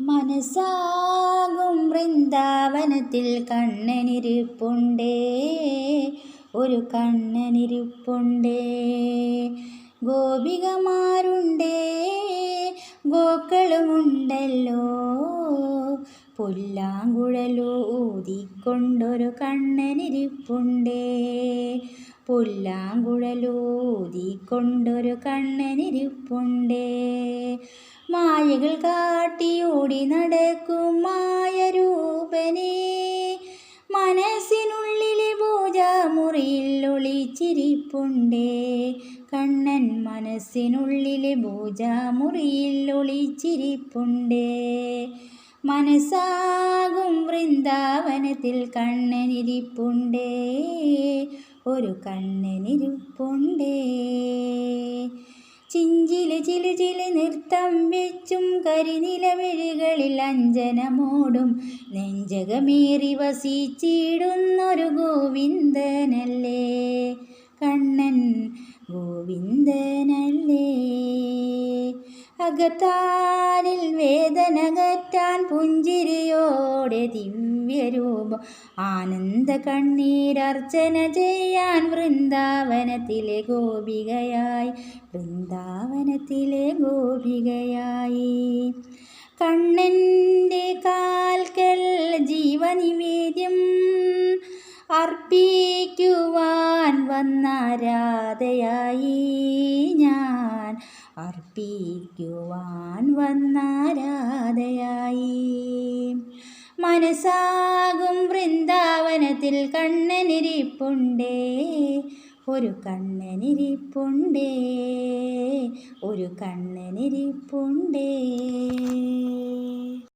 മനസ്സാകും വൃന്ദാവനത്തിൽ കണ്ണനിരിപ്പുണ്ടേ ഒരു കണ്ണനിരിപ്പുണ്ടേ. ഗോപികമാരുണ്ടേ ഗോക്കളുമുണ്ടല്ലോ. പുല്ലാങ്കുഴലു ഊതിക്കൊണ്ടൊരു കണ്ണനിരിപ്പുണ്ടേ പുല്ലാങ്കുഴലു ഊതിക്കൊണ്ടൊരു കണ്ണനിരിപ്പുണ്ടേ. മായകൾ കാട്ടിയോടി നടക്കും മായരൂപനേ. മനസ്സിനുള്ളിലെ പൂജാമുറിയിൽ ഒളിച്ചിരിപ്പുണ്ടേ. കണ്ണൻ മനസ്സിനുള്ളിലെ പൂജാമുറിയിൽ ഒളിച്ചിരിപ്പുണ്ടേ. മനസ്സാകും വൃന്ദാവനത്തിൽ കണ്ണനിരിപ്പുണ്ടേ. ഒരു കണ്ണനിരിപ്പുണ്ടേ. ചിഞ്ചിൽ ചിലു ചിലു നൃത്തം വെച്ചും കരിനിലവിഴികളിൽ അഞ്ജനമോടും നെഞ്ചകമേറി വസിച്ചിടുന്നൊരു ഗോവിന്ദനല്ലേ. കണ്ണൻ ഗോവിന്ദനല്ലേ. അകത്താരിൽ വേദനകറ്റാൻ പുഞ്ചിരിയോടെ ദിവ്യരൂപം ആനന്ദ കണ്ണീരർച്ചന ചെയ്യാൻ വൃന്ദാവനത്തിലെ ഗോപികയായി. വൃന്ദാവനത്തിലെ ഗോപികയായി. കണ്ണന്റെ കാൽക്കൽ ജീവനിവേദ്യം അർപ്പിക്കുവാൻ വന്ന രാധയായി ഞാൻ. അർപ്പിക്കുവാൻ വന്നാരാധയായി. മനസ്സാകും വൃന്ദാവനത്തിൽ കണ്ണനിരിപ്പുണ്ടേ. ഒരു കണ്ണനിരിപ്പുണ്ടേ. ഒരു കണ്ണനിരിപ്പുണ്ടേ.